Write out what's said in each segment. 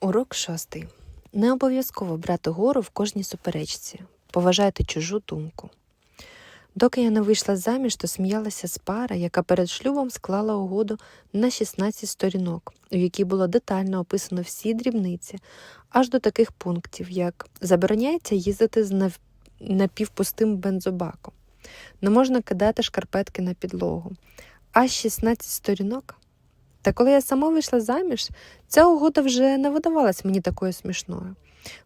Урок шостий. Не обов'язково брати гору в кожній суперечці. Поважайте чужу думку. Доки я не вийшла заміж, то сміялася з пара, яка перед шлюбом склала угоду на 16 сторінок, у якій було детально описано всі дрібниці, аж до таких пунктів, як забороняється їздити з напівпустим бензобаком, не можна кидати шкарпетки на підлогу, аж 16 сторінок. Та коли я сама вийшла заміж, ця угода вже не видавалась мені такою смішною.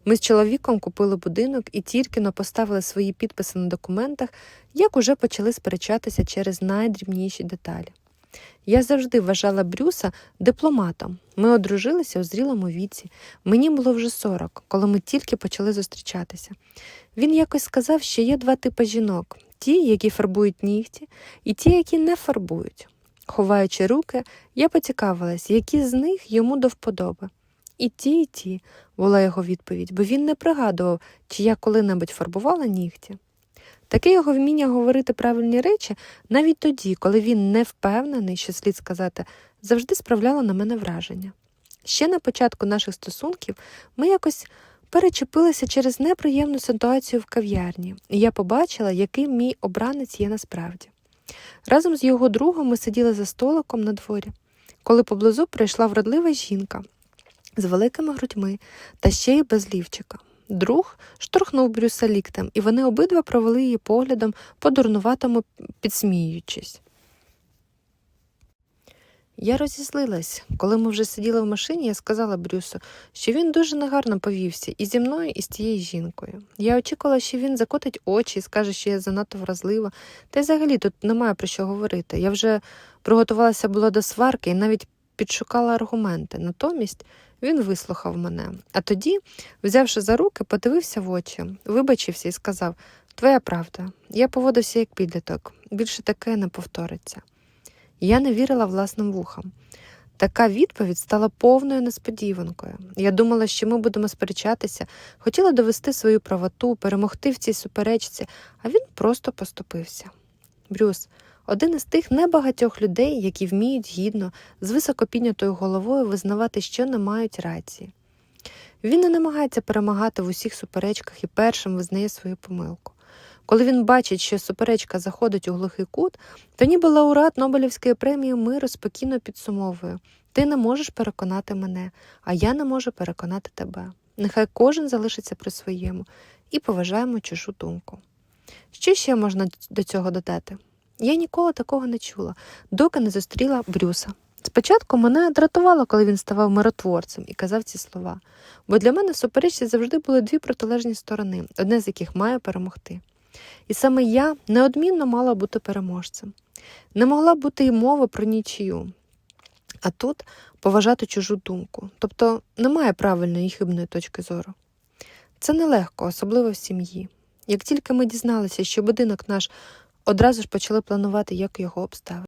Ми з чоловіком купили будинок і тільки но поставили свої підписи на документах, як уже почали сперечатися через найдрібніші деталі. Я завжди вважала Брюса дипломатом. Ми одружилися у зрілому віці. Мені було вже 40, коли ми тільки почали зустрічатися. Він якось сказав, що є два типи жінок: ті, які фарбують нігті, і ті, які не фарбують. Ховаючи руки, я поцікавилась, які з них йому до вподоби. І ті, і ті, була його відповідь, бо він не пригадував, чи я коли-небудь фарбувала нігті. Таке його вміння говорити правильні речі навіть тоді, коли він не впевнений, що слід сказати, завжди справляло на мене враження. Ще на початку наших стосунків ми якось перечепилися через неприємну ситуацію в кав'ярні, і я побачила, яким мій обранець є насправді. Разом з його другом ми сиділи за столиком на дворі, коли поблизу прийшла вродлива жінка з великими грудьми та ще й без лівчика. Друг штурхнув Брюса ліктем, і вони обидва провели її поглядом, по-дурнуватому підсміюючись. Я розізлилась. Коли ми вже сиділи в машині, я сказала Брюсу, що він дуже негарно повівся і зі мною, і з тією жінкою. Я очікувала, що він закотить очі і скаже, що я занадто вразлива. Та й взагалі тут немає про що говорити. Я вже приготувалася була до сварки і навіть підшукала аргументи. Натомість він вислухав мене. А тоді, взявши за руки, подивився в очі, вибачився і сказав: Твоя правда, я поводився як підліток, більше таке не повториться. Я не вірила власним вухам. Така відповідь стала повною несподіванкою. Я думала, що ми будемо сперечатися, хотіла довести свою правоту, перемогти в цій суперечці, а він просто поступився. Брюс, один із тих небагатьох людей, які вміють гідно, з високо піднятою головою визнавати, що не мають рації. Він не намагається перемагати в усіх суперечках і першим визнає свою помилку. Коли він бачить, що суперечка заходить у глухий кут, то ніби лауреат Нобелівської премії миру спокійно підсумовує ти не можеш переконати мене, а я не можу переконати тебе. Нехай кожен залишиться при своєму і поважаємо чужу думку. Що ще можна до цього додати? Я ніколи такого не чула, доки не зустріла Брюса. Спочатку мене дратувало, коли він ставав миротворцем і казав ці слова, бо для мене суперечці завжди були дві протилежні сторони, одне з яких має перемогти. І саме я неодмінно мала бути переможцем. Не могла бути й мови про нічию. А тут поважати чужу думку, тобто немає правильної і хибної точки зору. Це нелегко, особливо в сім'ї. Як тільки ми дізналися, що будинок наш одразу ж почали планувати, як його обставити.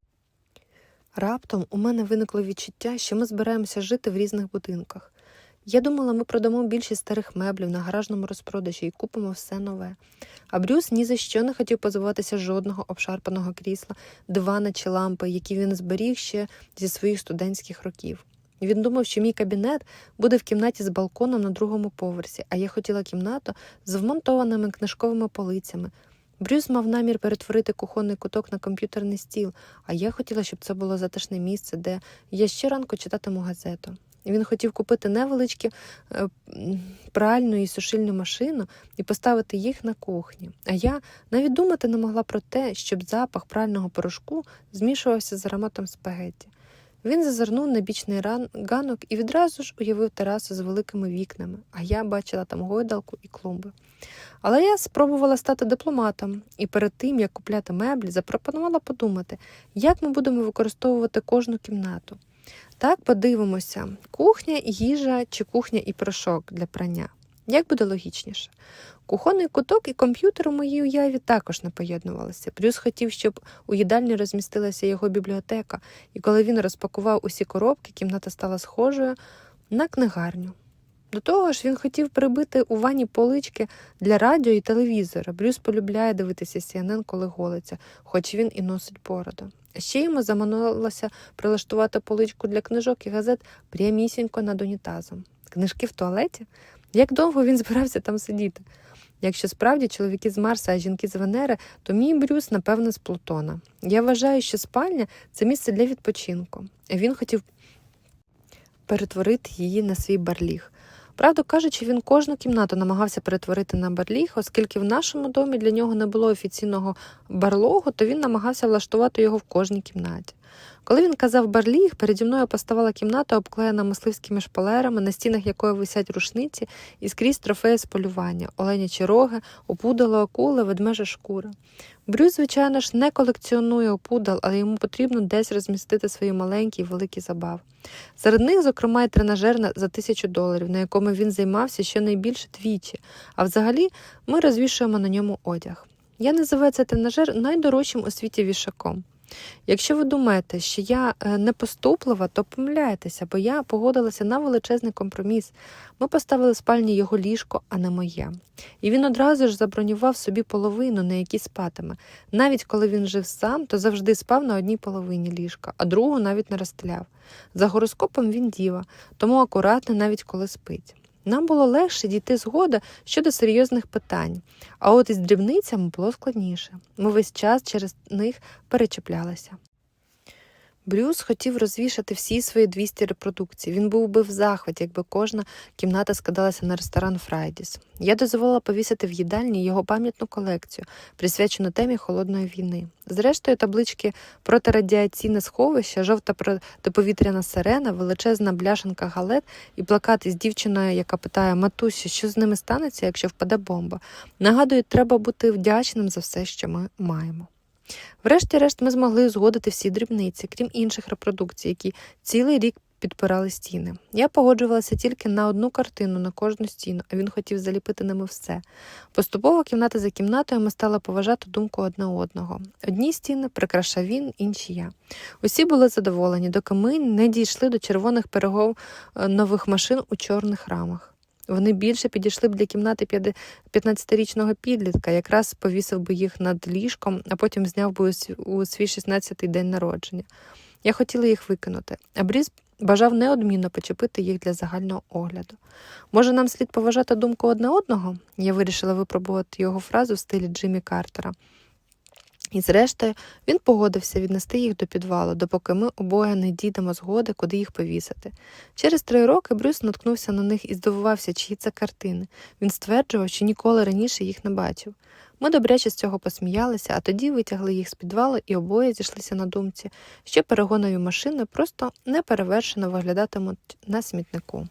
Раптом у мене виникло відчуття, що ми збираємося жити в різних будинках. Я думала, ми продамо більшість старих меблів на гаражному розпродажі і купимо все нове. А Брюс ні за що не хотів позбуватися жодного обшарпаного крісла, дивана чи лампи, які він зберіг ще зі своїх студентських років. Він думав, що мій кабінет буде в кімнаті з балконом на другому поверсі, а я хотіла кімнату з вмонтованими книжковими полицями. Брюс мав намір перетворити кухонний куток на комп'ютерний стіл, а я хотіла, щоб це було затишне місце, де я щоранку читатиму газету. Він хотів купити невеличку е, пральну і сушильну машину і поставити їх на кухні. А я навіть думати не могла про те, щоб запах прального порошку змішувався з ароматом спагетті. Він зазирнув на бічний ганок і відразу ж уявив терасу з великими вікнами, а я бачила там гойдалку і клумби. Але я спробувала стати дипломатом і перед тим, як купляти меблі, запропонувала подумати, як ми будемо використовувати кожну кімнату. Так, подивимося: кухня, їжа чи кухня і порошок для прання. Як буде логічніше? Кухонний куток і комп'ютер у моїй уяві також не поєднувалися. Плюс хотів, щоб у їдальні розмістилася його бібліотека, і коли він розпакував усі коробки, кімната стала схожою на книгарню. До того ж, він хотів прибити у ванні полички для радіо і телевізора. Брюс полюбляє дивитися CNN, коли голиться, хоч він і носить бороду. Ще йому заманулося прилаштувати поличку для книжок і газет прямісінько над унітазом. Книжки в туалеті? Як довго він збирався там сидіти? Якщо справді чоловіки з Марса, а жінки з Венери, то мій Брюс, напевно, з Плутона. Я вважаю, що спальня це місце для відпочинку. Він хотів перетворити її на свій барліг. Правду кажучи, він кожну кімнату намагався перетворити на барліг, оскільки в нашому домі для нього не було офіційного барлогу, то він намагався влаштувати його в кожній кімнаті. Коли він казав барліг, переді мною поставала кімната, обклеєна мисливськими шпалерами, на стінах якої висять рушниці, і скрізь трофеї з полювання, оленячі роги, опудало акули, ведмежа шкура. Брюс, звичайно ж, не колекціонує опудал, але йому потрібно десь розмістити свої маленькі і великі забави. Серед них, зокрема, і тренажер за тисячу доларів, на якому він займався щонайбільше двічі, а взагалі ми розвішуємо на ньому одяг. Я називаю цей тренажер найдорожчим у світі вішаком. Якщо ви думаєте, що я е, не поступлива, то помиляєтеся, бо я погодилася на величезний компроміс. Ми поставили в спальні його ліжко, а не моє. І він одразу ж забронював собі половину, на якій спатиме. Навіть коли він жив сам, то завжди спав на одній половині ліжка, а другу навіть не розстріляв. За гороскопом він діва, тому акуратний навіть коли спить. Нам було легше дійти згоди щодо серйозних питань, а от із дрібницями було складніше. Ми весь час через них перечіплялися. Брюс хотів розвішати всі свої 200 репродукцій. Він був би в захваті, якби кожна кімната складалася на ресторан Фрайдіс. Я дозволила повісити в їдальні його пам'ятну колекцію, присвячену темі холодної війни. Зрештою, таблички протирадіаційне сховище, жовта протиповітряна сирена, величезна бляшанка галет і плакат із дівчиною, яка питає Матусі, що з ними станеться, якщо впаде бомба. Нагадують, треба бути вдячним за все, що ми маємо. Врешті-решт ми змогли узгодити всі дрібниці, крім інших репродукцій, які цілий рік підпирали стіни. Я погоджувалася тільки на одну картину на кожну стіну, а він хотів заліпити ними все. Поступово кімната за кімнатою ми стали поважати думку одне одного. Одні стіни прикрашав він, інші я. Усі були задоволені, доки ми не дійшли до червоних перегов е, нових машин у чорних рамах. Вони більше підійшли б для кімнати 15-річного підлітка, якраз повісив би їх над ліжком, а потім зняв би у свій 16-й день народження. Я хотіла їх викинути, а Бріз бажав неодмінно почепити їх для загального огляду. Може, нам слід поважати думку одне одного? Я вирішила випробувати його фразу в стилі Джиммі Картера. І, зрештою, він погодився віднести їх до підвалу, допоки ми обоє не дійдемо згоди, куди їх повісити. Через три роки Брюс наткнувся на них і здивувався, чиї це картини. Він стверджував, що ніколи раніше їх не бачив. Ми добряче з цього посміялися, а тоді витягли їх з підвалу і обоє зійшлися на думці, що перегонові машини просто неперевершено виглядатимуть на смітнику.